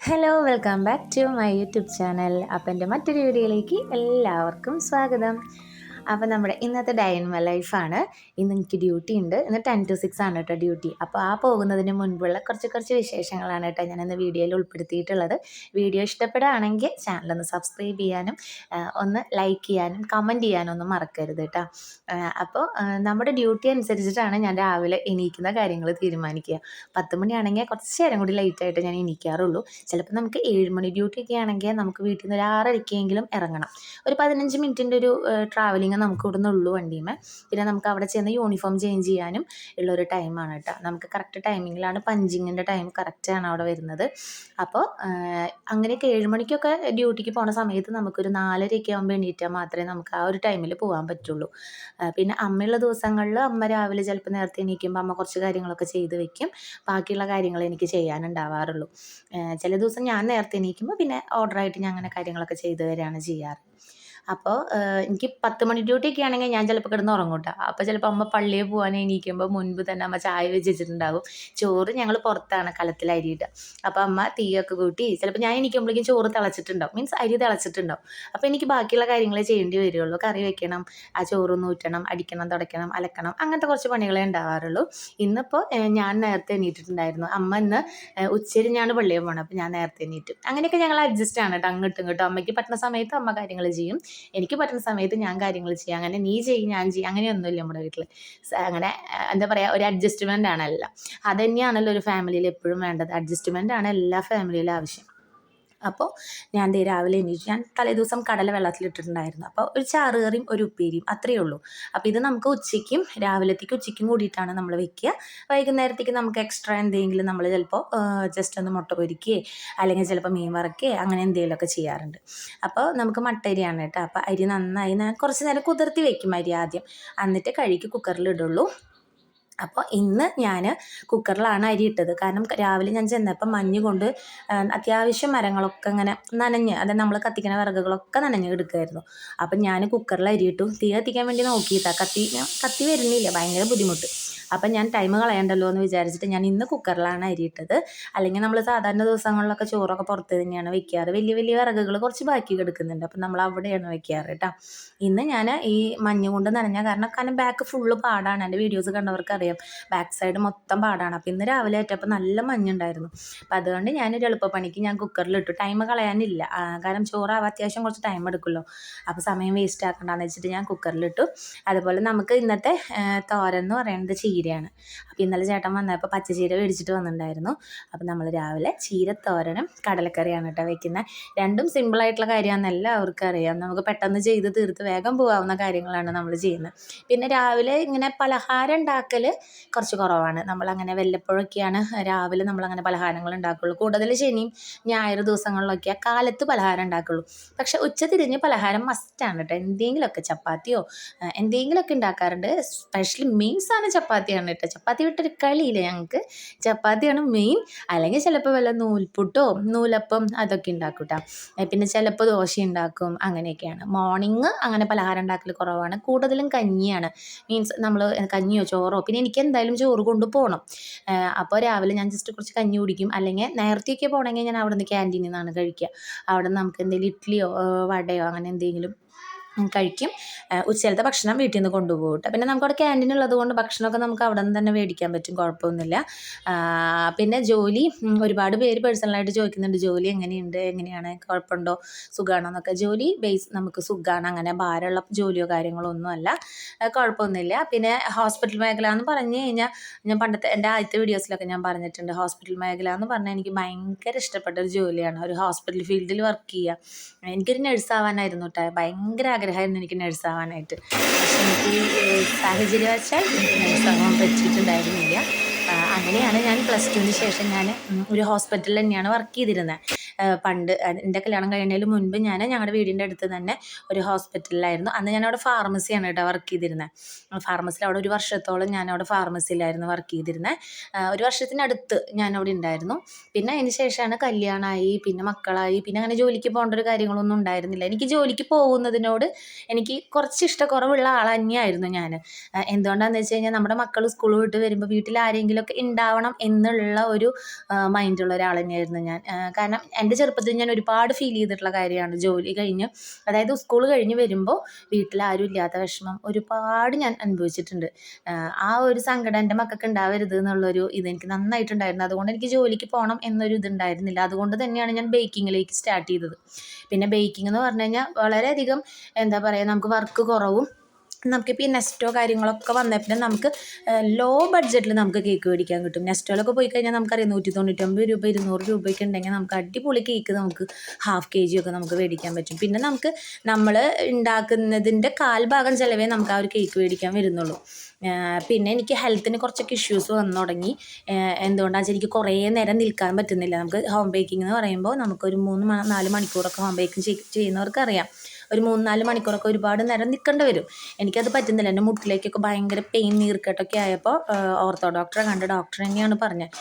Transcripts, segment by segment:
Hello welcome back to my YouTube channel അപ്പം എന്റെ മറ്റൊരു വീഡിയോയിലേക്ക് എല്ലാവർക്കും സ്വാഗതം. അപ്പോൾ നമ്മുടെ ഇന്നത്തെ ഡൈൻമ ലൈഫാണ്. ഇന്ന് എനിക്ക് ഡ്യൂട്ടി ഉണ്ട്. ഇന്ന് ടെൻ ടു സിക്സ് ആണ് കേട്ടോ ഡ്യൂട്ടി. അപ്പോൾ ആ പോകുന്നതിന് മുൻപുള്ള കുറച്ച് കുറച്ച് വിശേഷങ്ങളാണ് കേട്ടോ ഞാൻ വീഡിയോയിൽ ഉൾപ്പെടുത്തിയിട്ടുള്ളത്. വീഡിയോ ഇഷ്ടപ്പെടുകയാണെങ്കിൽ ഒന്ന് സബ്സ്ക്രൈബ് ചെയ്യാനും ഒന്ന് ലൈക്ക് ചെയ്യാനും കമന്റ് ചെയ്യാനും ഒന്നും മറക്കരുത് കേട്ടോ അപ്പോൾ നമ്മുടെ ഡ്യൂട്ടി അനുസരിച്ചിട്ടാണ് ഞാൻ രാവിലെ എണീക്കുന്ന കാര്യങ്ങൾ തീരുമാനിക്കുക. പത്ത് മണിയാണെങ്കിൽ കുറച്ച് നേരം കൂടി ലേറ്റായിട്ട് ഞാൻ എണീക്കാറുള്ളൂ. ചിലപ്പോൾ നമുക്ക് ഏഴ് മണി ഡ്യൂട്ടി ഒക്കെ ആണെങ്കിൽ നമുക്ക് വീട്ടിൽ നിന്ന് ഒരു ആറരയ്ക്കെങ്കിലും ഇറങ്ങണം. ഒരു പതിനഞ്ച് മിനിറ്റിന്റെ ഒരു ട്രാവലിംഗ് നമുക്ക് ഇവിടെ നിന്നുള്ളൂ വണ്ടിയുമേ പിന്നെ നമുക്ക് അവിടെ ചെന്ന് യൂണിഫോം ചേഞ്ച് ചെയ്യാനും ഉള്ളൊരു ടൈമാണ് കേട്ടോ. നമുക്ക് കറക്റ്റ് ടൈമിങ്ങിലാണ് പഞ്ചിങ്ങിന്റെ ടൈം കറക്റ്റാണ് അവിടെ വരുന്നത്. അപ്പോൾ അങ്ങനെയൊക്കെ ഏഴ് മണിക്കൊക്കെ ഡ്യൂട്ടിക്ക് പോണ സമയത്ത് നമുക്കൊരു നാലരയൊക്കെ ആകുമ്പോൾ എണീറ്റാൽ മാത്രമേ നമുക്ക് ആ ഒരു ടൈമിൽ പോകാൻ പറ്റുള്ളൂ. പിന്നെ അമ്മയുള്ള ദിവസങ്ങളിൽ അമ്മ രാവിലെ ചിലപ്പോൾ നേരത്തെ എണീക്കുമ്പോൾ അമ്മ കുറച്ച് കാര്യങ്ങളൊക്കെ ചെയ്ത് വെക്കും. ബാക്കിയുള്ള കാര്യങ്ങൾ എനിക്ക് ചെയ്യാനുണ്ടാവാറുള്ളൂ. ചില ദിവസം ഞാൻ നേരത്തെ എണീക്കുമ്പോൾ പിന്നെ ഓർഡറായിട്ട് ഞാൻ അങ്ങനെ കാര്യങ്ങളൊക്കെ ചെയ്തു വരികയാണ് ചെയ്യാറ്. അപ്പോൾ എനിക്ക് പത്ത് മണി ഡ്യൂട്ടി ഒക്കെ ആണെങ്കിൽ ഞാൻ ചിലപ്പോൾ കിടന്ന് ഉറങ്ങും കേട്ടോ. അപ്പോൾ ചിലപ്പോൾ അമ്മ പള്ളിയിൽ പോകാൻ എണീക്കുമ്പോൾ മുൻപ് തന്നെ അമ്മ ചായ വെച്ച് വെച്ചിട്ടുണ്ടാകും. ചോറ് ഞങ്ങൾ പുറത്താണ് കലത്തിൽ അരിയിട്ട് അപ്പോൾ അമ്മ തീയൊക്കെ കൂട്ടി ചിലപ്പോൾ ഞാൻ എണീക്കുമ്പോഴേക്കും ചോറ് തിളച്ചിട്ടുണ്ടാവും. മീൻസ് അരി തിളച്ചിട്ടുണ്ടാവും. അപ്പോൾ എനിക്ക് ബാക്കിയുള്ള കാര്യങ്ങളെ ചെയ്യേണ്ടി വരികയുള്ളൂ കറി വെക്കണം ആ ചോറ് നൂറ്റണം അടിക്കണം തുടയ്ക്കണം അലക്കണം അങ്ങനത്തെ കുറച്ച് പണികളെ ഉണ്ടാവാറുള്ളൂ. ഇന്നിപ്പോൾ ഞാൻ നേരത്തെ എണീറ്റിട്ടുണ്ടായിരുന്നു. അമ്മ ഇന്ന് ഉച്ചരിഞ്ഞാണ് പള്ളിയിൽ പോകണം അപ്പോൾ ഞാൻ നേരത്തെ എണീറ്റും. അങ്ങനെയൊക്കെ ഞങ്ങൾ അഡ്ജസ്റ്റ് ആണ് കേട്ടോ. അങ്ങോട്ടും ഇങ്ങോട്ടും. അമ്മയ്ക്ക് പറ്റുന്ന സമയത്ത് അമ്മ കാര്യങ്ങൾ ചെയ്യും. എനിക്ക് പറ്റുന്ന സമയത്ത് ഞാൻ കാര്യങ്ങൾ ചെയ്യാം. അങ്ങനെ നീ ചെയ്യും ഞാൻ ചെയ്യും അങ്ങനെയൊന്നുമില്ല നമ്മുടെ വീട്ടിൽ അങ്ങനെ എന്താ പറയുക ഒരു അഡ്ജസ്റ്റ്മെന്റ് ആണല്ലോ. അതന്നെയാണല്ലോ അത് തന്നെയാണല്ലോ ഒരു ഫാമിലിയിൽ എപ്പോഴും വേണ്ടത്. അഡ്ജസ്റ്റ്മെന്റ് ആണ് എല്ലാ ഫാമിലിയിലും ആവശ്യം. അപ്പോൾ ഞാൻ ദേ രാവിലെ എണീറ്റ് ഞാൻ തലേദിവസം കടല വെള്ളത്തിലിട്ടിട്ടുണ്ടായിരുന്നു. അപ്പോൾ ഒരു ചാറുകറിയും ഒരു ഉപ്പേരിയും അത്രയേ ഉള്ളൂ. അപ്പോൾ ഇത് നമുക്ക് ഉച്ചയ്ക്കും രാവിലത്തേക്ക് ഉച്ചയ്ക്കും കൂടിയിട്ടാണ് നമ്മൾ വെക്കുക. വൈകുന്നേരത്തേക്ക് നമുക്ക് എക്സ്ട്രാ എന്തെങ്കിലും നമ്മൾ ചിലപ്പോൾ ജസ്റ്റ് ഒന്ന് മുട്ട പൊരിക്കുകയോ അല്ലെങ്കിൽ ചിലപ്പോൾ മീൻ വറക്കുകയോ അങ്ങനെ എന്തെങ്കിലുമൊക്കെ ചെയ്യാറുണ്ട്. അപ്പോൾ നമുക്ക് മട്ട അരിയാണ് കേട്ടോ. അപ്പോൾ അരി നന്നായി കുറച്ച് നേരം കുതിർത്തി വെക്കും അരി ആദ്യം. എന്നിട്ട് കഴുകി കുക്കറിൽ ഇടുള്ളൂ. അപ്പോൾ ഇന്ന് ഞാൻ കുക്കറിലാണ് അരി ഇട്ടത്. കാരണം രാവിലെ ഞാൻ ചെന്നപ്പോൾ മഞ്ഞ് കൊണ്ട് അത്യാവശ്യം മരങ്ങളൊക്കെ ഇങ്ങനെ നനഞ്ഞ് അതായത് നമ്മൾ കത്തിക്കുന്ന വിറകുകളൊക്കെ നനഞ്ഞ് എടുക്കുമായിരുന്നു അപ്പം ഞാൻ കുക്കറിൽ അരി ഇട്ടു. തീ കത്തിക്കാൻ വേണ്ടി നോക്കിയിട്ടാ കത്തി കത്തി വരുന്നില്ല. ഭയങ്കര ബുദ്ധിമുട്ട്. അപ്പം ഞാൻ ടൈം കളയണ്ടല്ലോ എന്ന് വിചാരിച്ചിട്ട് ഞാൻ ഇന്ന് കുക്കറിലാണ് അരിയിട്ടത് അല്ലെങ്കിൽ നമ്മൾ സാധാരണ ദിവസങ്ങളിലൊക്കെ ചോറൊക്കെ പുറത്ത് തന്നെയാണ് വെക്കാറ്. വലിയ വലിയ വിറകുകൾ കുറച്ച് ബാക്കി കിടക്കുന്നുണ്ട്. അപ്പം നമ്മൾ അവിടെയാണ് വെക്കാറ് കേട്ടോ ഇന്ന് ഞാൻ ഈ മഞ്ഞ് കൊണ്ട് നനഞ്ഞ കാരണം കാരണം ബാക്ക് ഫുള്ള് പാടാണ്. എന്റെ വീഡിയോസ് കണ്ടവർക്ക് അറിയാം. ബാക്ക് സൈഡ് മൊത്തം പാടാണ്. അപ്പോൾ ഇന്ന് രാവിലെ ആയിട്ടപ്പോൾ നല്ല മഞ്ഞുണ്ടായിരുന്നു. അപ്പം അതുകൊണ്ട് ഞാനൊരു എളുപ്പപ്പണിക്ക് ഞാൻ കുക്കറിലിട്ടു ടൈം കളയാനില്ല. കാരണം ചോറാവാൻ അത്യാവശ്യം കുറച്ച് ടൈം എടുക്കുമല്ലോ അപ്പോൾ സമയം വേസ്റ്റ് ആക്കണ്ടെന്ന് വെച്ചിട്ട് ഞാൻ കുക്കറിലിട്ടു അതുപോലെ നമുക്ക് ഇന്നത്തെ തോരെന്ന് എന്ന് പറയുന്നത് ചീരയാണ്. അപ്പോൾ ഇന്നലെ ചേട്ടൻ വന്നപ്പോൾ പച്ചച്ചീര മേടിച്ചിട്ട് വന്നിട്ടുണ്ടായിരുന്നു. അപ്പോൾ നമ്മൾ രാവിലെ ചീരത്തോരനും കടലക്കറിയാണ് കേട്ടോ വെക്കുന്നത് രണ്ടും സിമ്പിളായിട്ടുള്ള കാര്യമാണ്. എല്ലാവർക്കും അറിയാം. നമുക്ക് പെട്ടെന്ന് ചെയ്ത് തീർത്ത് വേഗം പോകാവുന്ന കാര്യങ്ങളാണ് നമ്മൾ ചെയ്യുന്നത് പിന്നെ രാവിലെ ഇങ്ങനെ പലഹാരം ഉണ്ടാക്കൽ കുറച്ച് കുറവാണ്. നമ്മളങ്ങനെ വല്ലപ്പോഴൊക്കെയാണ് രാവിലെ നമ്മളങ്ങനെ പലഹാരങ്ങൾ ഉണ്ടാക്കുള്ളൂ. കൂടുതൽ ശനിയും ഞായർ ദിവസങ്ങളിലൊക്കെ കാലത്ത് പലഹാരം ഉണ്ടാക്കുള്ളൂ. പക്ഷെ ഉച്ച തിരിഞ്ഞ് പലഹാരം മസ്റ്റാണ് കേട്ടോ. എന്തെങ്കിലുമൊക്കെ ചപ്പാത്തിയോ എന്തെങ്കിലുമൊക്കെ ഉണ്ടാക്കാറുണ്ട്. സ്പെഷ്യലി മീൻസാണ് സാധനം ചപ്പാത്തിയാണ് കേട്ടോ ചപ്പാത്തി വിട്ടൊരു കളിയില്ല ഞങ്ങൾക്ക് ചപ്പാത്തിയാണ് മെയിൻ അല്ലെങ്കിൽ ചിലപ്പോൾ വല്ല നൂൽപുട്ടോ നൂലപ്പം അതൊക്കെ ഉണ്ടാക്കും കേട്ടോ പിന്നെ ചിലപ്പോൾ ദോശ ഉണ്ടാക്കും അങ്ങനെയൊക്കെയാണ്. മോർണിംഗ് അങ്ങനെ പലഹാരം ഉണ്ടാക്കൽ കുറവാണ്. കൂടുതലും കഞ്ഞിയാണ്. മീൻസ് നമ്മൾ കഞ്ഞിയോ ചോറോ പിന്നെ എനിക്ക് എന്തായാലും ചോറ് കൊണ്ടുപോകണം അപ്പോൾ രാവിലെ ഞാൻ ജസ്റ്റ് കുറച്ച് കഞ്ഞി കുടിക്കും. അല്ലെങ്കിൽ നേരത്തെയൊക്കെ പോകണമെങ്കിൽ ഞാൻ അവിടെ നിന്ന് ക്യാന്റീനിൽ നിന്നാണ് കഴിക്കുക. അവിടെ നമുക്ക് എന്തെങ്കിലും ഇഡ്ഡലിയോ വടയോ അങ്ങനെ എന്തെങ്കിലും കഴിക്കും. ഉച്ചയിലത്തെ ഭക്ഷണം വീട്ടിൽ നിന്ന് കൊണ്ടുപോകും കേട്ടോ പിന്നെ നമുക്ക് അവിടെ ക്യാന്റീൻ ഉള്ളത് കൊണ്ട് ഭക്ഷണമൊക്കെ നമുക്ക് അവിടെ നിന്ന് തന്നെ മേടിക്കാൻ പറ്റും. കുഴപ്പമൊന്നുമില്ല. പിന്നെ ജോലി ഒരുപാട് പേര് പേഴ്സണലായിട്ട് ചോദിക്കുന്നുണ്ട് ജോലി എങ്ങനെയുണ്ട്? എങ്ങനെയാണ്? കുഴപ്പമുണ്ടോ? സുഖമാണോ എന്നൊക്കെ. ജോലി ബേസ് നമുക്ക് സുഖമാണ് അങ്ങനെ ഭാരമുള്ള ജോലിയോ കാര്യങ്ങളോ ഒന്നുമല്ല കുഴപ്പമൊന്നുമില്ല. പിന്നെ ഹോസ്പിറ്റൽ മേഖല എന്ന് പറഞ്ഞു കഴിഞ്ഞാൽ ഞാൻ പണ്ടത്തെ എന്റെ ആദ്യത്തെ വീഡിയോസിലൊക്കെ ഞാൻ പറഞ്ഞിട്ടുണ്ട്. ഹോസ്പിറ്റൽ മേഖല എന്ന് പറഞ്ഞാൽ എനിക്ക് ഭയങ്കര ഇഷ്ടപ്പെട്ട ഒരു ജോലിയാണ്. ഒരു ഹോസ്പിറ്റൽ ഫീൽഡിൽ വർക്ക് ചെയ്യുക. എനിക്കൊരു നഴ്സ് ആവാനായിരുന്നു കേട്ടോ ഭയങ്കര ആഗ്രഹമായിരുന്നു എനിക്ക് നഴ്സാവാനായിട്ട്. പക്ഷെ എനിക്ക് സാഹചര്യം വെച്ചാൽ എനിക്ക് നഴ്സാവാൻ പറ്റിയിട്ടുണ്ടായിരുന്നില്ല. അങ്ങനെയാണ് ഞാൻ പ്ലസ് ടുവിന് ശേഷം ഞാൻ ഒരു ഹോസ്പിറ്റലിൽ തന്നെയാണ് വർക്ക് ചെയ്തിരുന്നത്. പണ്ട് എന്റെ കല്യാണം കഴിയുന്നതിന് മുൻപ് ഞാൻ ഞങ്ങളുടെ വീടിന്റെ അടുത്ത് തന്നെ ഒരു ഹോസ്പിറ്റലിലായിരുന്നു. അന്ന് ഞാൻ അവിടെ ഫാർമസിയാണ് കേട്ടോ വർക്ക് ചെയ്തിരുന്നത് ഫാർമസിയിൽ അവിടെ ഒരു വർഷത്തോളം ഞാൻ അവിടെ ഫാർമസിയിലായിരുന്നു വർക്ക് ചെയ്തിരുന്നത് ഒരു വർഷത്തിനടുത്ത് ഞാൻ അവിടെ ഉണ്ടായിരുന്നു. പിന്നെ അതിന് ശേഷമാണ് കല്യാണമായി പിന്നെ മക്കളായി പിന്നെ അങ്ങനെ ജോലിക്ക് പോകേണ്ട ഒരു കാര്യങ്ങളൊന്നും ഉണ്ടായിരുന്നില്ല. എനിക്ക് ജോലിക്ക് പോകുന്നതിനോട് എനിക്ക് കുറച്ച് ഇഷ്ടക്കുറവുള്ള ആൾ തന്നെയായിരുന്നു ഞാൻ എന്തുകൊണ്ടാണെന്ന് വെച്ച് കഴിഞ്ഞാൽ നമ്മുടെ മക്കൾ സ്കൂൾ വിട്ട് വരുമ്പോൾ വീട്ടിൽ ആരെങ്കിലുമൊക്കെ ഉണ്ടാവണം എന്നുള്ള ഒരു മൈൻഡുള്ള ഒരാൾ തന്നെയായിരുന്നു ഞാൻ. കാരണം എന്റെ ചെറുപ്പത്തിൽ ഞാൻ ഒരുപാട് ഫീൽ ചെയ്തിട്ടുള്ള കാര്യമാണ് ജോലി കഴിഞ്ഞ്. അതായത് സ്കൂൾ കഴിഞ്ഞ് വരുമ്പോൾ വീട്ടിൽ ആരും ഇല്ലാത്ത വിഷമം ഒരുപാട് ഞാൻ അനുഭവിച്ചിട്ടുണ്ട്. ആ ഒരു സങ്കടം എന്റെ മക്കൾക്ക് ഉണ്ടാവരുത് എന്നുള്ളൊരു ഇത് എനിക്ക് നന്നായിട്ടുണ്ടായിരുന്നു. അതുകൊണ്ട് എനിക്ക് ജോലിക്ക് പോകണം എന്നൊരു ഇതുണ്ടായിരുന്നില്ല അതുകൊണ്ട് തന്നെയാണ് ഞാൻ ബേക്കിങ്ങിലേക്ക് സ്റ്റാർട്ട് ചെയ്തത്. പിന്നെ ബേക്കിംഗ് എന്ന് പറഞ്ഞു കഴിഞ്ഞാൽ വളരെയധികം എന്താ പറയുക നമുക്ക് വർക്ക് കുറവും നമുക്കിപ്പോൾ ഈ നെസ്റ്റോ കാര്യങ്ങളൊക്കെ വന്നേ പിന്നെ നമുക്ക് ലോ ബഡ്ജറ്റിൽ നമുക്ക് കേക്ക് മേടിക്കാൻ കിട്ടും. നെസ്റ്റോയിലൊക്കെ പോയി കഴിഞ്ഞാൽ നമുക്കറിയാം നൂറ്റി തൊണ്ണൂറ്റൊമ്പത് രൂപ ഇരുന്നൂറ് രൂപയ്ക്ക് ഉണ്ടെങ്കിൽ നമുക്ക് അടിപൊളി കേക്ക് നമുക്ക് ഹാഫ് കെ ജി ഒക്കെ നമുക്ക് മേടിക്കാൻ പറ്റും. പിന്നെ നമുക്ക് നമ്മൾ ഉണ്ടാക്കുന്നതിന്റെ കാൽഭാഗം ചിലവേ നമുക്ക് ആ ഒരു കേക്ക് മേടിക്കാൻ വരുന്നുള്ളൂ. പിന്നെ എനിക്ക് ഹെൽത്തിന് കുറച്ചൊക്കെ ഇഷ്യൂസ് വന്നു തുടങ്ങി. എന്തുകൊണ്ടാണെന്ന് വെച്ചാൽ എനിക്ക് കുറേ നേരം നിൽക്കാൻ പറ്റുന്നില്ല. നമുക്ക് ഹോം ബേക്കിംഗ് എന്ന് പറയുമ്പോൾ നമുക്കൊരു മൂന്ന് നാല് മണിക്കൂറൊക്കെ ഹോം ബേക്കിംഗ് ചെയ്യുന്നവർക്ക് അറിയാം ഒരു മൂന്ന് നാല് മണിക്കൂറൊക്കെ ഒരുപാട് നേരം നിൽക്കേണ്ടി വരും. എനിക്കത് പറ്റുന്നില്ല. എന്റെ മുട്ടിലേക്കൊക്കെ ഭയങ്കര പെയിൻ നീർക്കെട്ടൊക്കെ ആയപ്പോൾ ഓർത്തോ ഡോക്ടറെ കണ്ട് ഡോക്ടർ തന്നെയാണ് പറഞ്ഞത്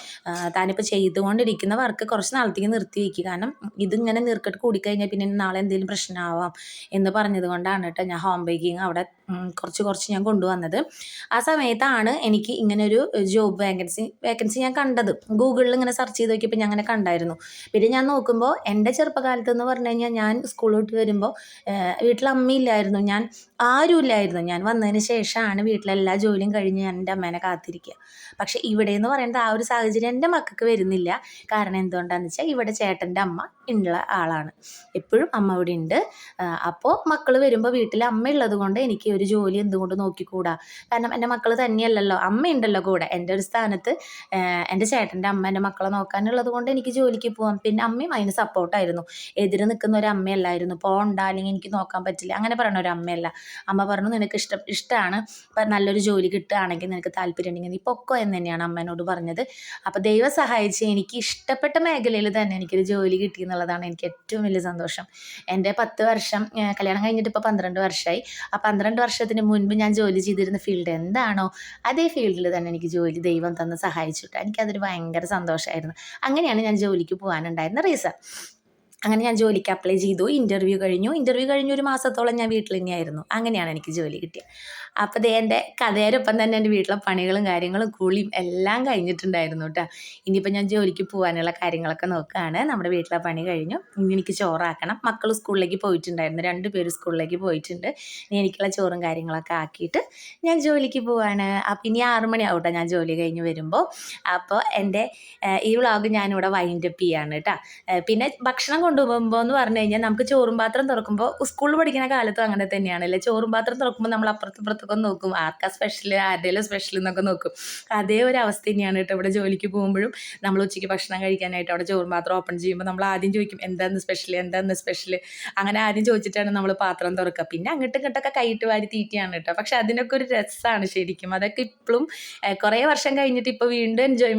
താനിപ്പോൾ ചെയ്തുകൊണ്ടിരിക്കുന്ന വർക്ക് കുറച്ച് നാളത്തേക്ക് നിർത്തി വയ്ക്കുക കാരണം ഇതിങ്ങനെ നീർക്കെട്ട് കൂടിക്കഴിഞ്ഞാൽ പിന്നെ നാളെ എന്തെങ്കിലും പ്രശ്നമാവാം എന്ന് പറഞ്ഞത് കൊണ്ടാണ് കേട്ടോ ഞാൻ ഹോം ബേക്കിംഗ് അവിടെ കുറച്ച് കുറച്ച് ഞാൻ കൊണ്ടുവന്നത്. ആ സമയത്താണ് എനിക്ക് ഇങ്ങനെ ഒരു ജോബ് വേക്കൻസി വേക്കൻസി ഞാൻ കണ്ടത്. ഗൂഗിളിൽ ഇങ്ങനെ സെർച്ച് ചെയ്ത് നോക്കിയപ്പോൾ ഞാൻ അങ്ങനെ കണ്ടായിരുന്നു. പിന്നെ ഞാൻ നോക്കുമ്പോൾ എന്റെ ചെറുപ്പകാലത്ത് എന്ന് പറഞ്ഞു കഴിഞ്ഞാൽ ഞാൻ സ്കൂൾ വിട്ട് വരുമ്പോൾ വീട്ടിൽ അമ്മയില്ലായിരുന്നു. ഞാൻ ആരുമില്ലായിരുന്നു. ഞാൻ വന്നതിന് ശേഷമാണ് വീട്ടിലെല്ലാ ജോലിയും കഴിഞ്ഞ് ഞാൻ എന്റെ അമ്മേനെ കാത്തിരിക്കുക. പക്ഷേ ഇവിടെ എന്ന് പറയുന്നത് ആ ഒരു സാഹചര്യം എന്റെ മക്കൾക്ക് വരുന്നില്ല. കാരണം എന്തുകൊണ്ടാണെന്ന് വെച്ചാൽ ഇവിടെ ചേട്ടന്റെ അമ്മ ഉള്ള ആളാണ്. എപ്പോഴും അമ്മ ഇവിടെ ഉണ്ട്. അപ്പോൾ മക്കൾ വരുമ്പോൾ വീട്ടിൽ അമ്മ ഉള്ളത് കൊണ്ട് എനിക്ക് ഒരു ജോലി എന്തുകൊണ്ട് നോക്കിക്കൂടാ? കാരണം എന്റെ മക്കൾ തന്നെയല്ലല്ലോ. അമ്മയുണ്ടല്ലോ കൂടെ. എന്റെ ഒരു സ്ഥാനത്ത് എന്റെ ചേട്ടന്റെ അമ്മ എന്റെ മക്കളെ നോക്കാനുള്ളത് കൊണ്ട് എനിക്ക് ജോലിക്ക് പോകാം പിന്നെ അമ്മയും അതിന് സപ്പോർട്ടായിരുന്നു എതിര് നിൽക്കുന്ന ഒരു അമ്മയല്ലായിരുന്നു. പോകണ്ട അല്ലെങ്കിൽ എനിക്ക് നോക്കാൻ പറ്റില്ല. അങ്ങനെ പറഞ്ഞ ഒരു അമ്മയല്ല. അമ്മ പറഞ്ഞു നിനക്ക് ഇഷ്ടം ഇഷ്ടമാണ് അപ്പം നല്ലൊരു ജോലി കിട്ടുകയാണെങ്കിൽ നിനക്ക് താല്പര്യം ഉണ്ടെങ്കിൽ നീ പൊക്കോ എന്ന് തന്നെയാണ് അമ്മേനോട് പറഞ്ഞത്. അപ്പോൾ ദൈവം സഹായിച്ച് എനിക്ക് ഇഷ്ടപ്പെട്ട മേഖലയിൽ തന്നെ എനിക്കൊരു ജോലി കിട്ടി എന്നുള്ളതാണ് എനിക്ക് ഏറ്റവും വലിയ സന്തോഷം. എന്റെ പത്ത് വർഷം കല്യാണം കഴിഞ്ഞിട്ട് ഇപ്പോൾ പന്ത്രണ്ട് വർഷമായി ആ പന്ത്രണ്ട് വർഷത്തിന് മുൻപ് ഞാൻ ജോലി ചെയ്തിരുന്ന ഫീൽഡ് എന്താണോ അതേ ഫീൽഡിൽ തന്നെ എനിക്ക് ജോലി ദൈവം തന്ന് സഹായിച്ചിട്ട് എനിക്കതൊരു ഭയങ്കര സന്തോഷമായിരുന്നു അങ്ങനെയാണ് ഞാൻ ജോലിക്ക് പോകാനുണ്ടായിരുന്ന റീസൺ. അങ്ങനെ ഞാൻ ജോലിക്ക് അപ്ലൈ ചെയ്തു. ഇന്റർവ്യൂ കഴിഞ്ഞു. ഇന്റർവ്യൂ കഴിഞ്ഞ് ഒരു മാസത്തോളം ഞാൻ വീട്ടിൽ തന്നെയായിരുന്നു. അങ്ങനെയാണ് എനിക്ക് ജോലി കിട്ടിയത്. അപ്പോൾ ദേ എന്റെ കഥയോടൊപ്പം തന്നെ എന്റെ വീട്ടിലെ പണികളും കാര്യങ്ങളും കുളിയും എല്ലാം കഴിഞ്ഞിട്ടുണ്ടായിരുന്നു കേട്ടോ. ഇനിയിപ്പോൾ ഞാൻ ജോലിക്ക് പോകാനുള്ള കാര്യങ്ങളൊക്കെ നോക്കുകയാണ്. നമ്മുടെ വീട്ടിലെ പണി കഴിഞ്ഞു. ഇനി എനിക്ക് ചോറാക്കണം. മക്കൾ സ്കൂളിലേക്ക് പോയിട്ടുണ്ടായിരുന്നു. രണ്ട് പേര് സ്കൂളിലേക്ക് പോയിട്ടുണ്ട്. ഇനി എനിക്കുള്ള ചോറും കാര്യങ്ങളൊക്കെ ആക്കിയിട്ട് ഞാൻ ജോലിക്ക് പോവാണ്. അപ്പോൾ ഇനി ആറ് കേട്ടോ ഞാൻ ജോലി കഴിഞ്ഞ് വരുമ്പോൾ. അപ്പോൾ എന്റെ ഈ വ്ളോഗ് ഞാനിവിടെ വൈൻഡപ്പ് ചെയ്യാണ് കേട്ടോ. പിന്നെ ഭക്ഷണം കൊണ്ടുപോകുമ്പോൾ എന്ന് പറഞ്ഞു കഴിഞ്ഞാൽ നമുക്ക് ചോറും പാത്രം തുറക്കുമ്പോൾ സ്കൂളിൽ പഠിക്കുന്ന കാലത്തും അങ്ങനെ തന്നെയാണല്ലേ? ചോറും പാത്രം തുറക്കുമ്പോൾ നമ്മൾ അപ്പുറത്തും അപ്പുറത്തൊക്കെ നോക്കും. ആർക്കാ സ്പെഷ്യൽ ആരുടെയും സ്പെഷ്യൽ എന്നൊക്കെ നോക്കും. അതേ ഒരു അവസ്ഥ തന്നെയാണ് കേട്ടോ ഇവിടെ ജോലിക്ക് പോകുമ്പോഴും നമ്മൾ ഉച്ചയ്ക്ക് ഭക്ഷണം കഴിക്കാനായിട്ട് അവിടെ ചോറും പാത്രം ഓപ്പൺ ചെയ്യുമ്പോൾ നമ്മൾ ആദ്യം ചോദിക്കും എന്താന്ന് സ്പെഷ്യൽ എന്താന്ന് സ്പെഷ്യൽ അങ്ങനെ ആദ്യം ചോദിച്ചിട്ടാണ് നമ്മൾ പാത്രം തുറക്കുക. പിന്നെ അങ്ങോട്ടും ഇങ്ങോട്ടൊക്കെ കൈയിട്ട് വാരി തീറ്റിയാണ് കേട്ടോ. പക്ഷെ അതിനൊക്കെ ഒരു രസമാണ് ശരിക്കും. അതൊക്കെ ഇപ്പോഴും കുറേ വർഷം കഴിഞ്ഞിട്ട് ഇപ്പോൾ വീണ്ടും എൻജോയ്മെന്റ്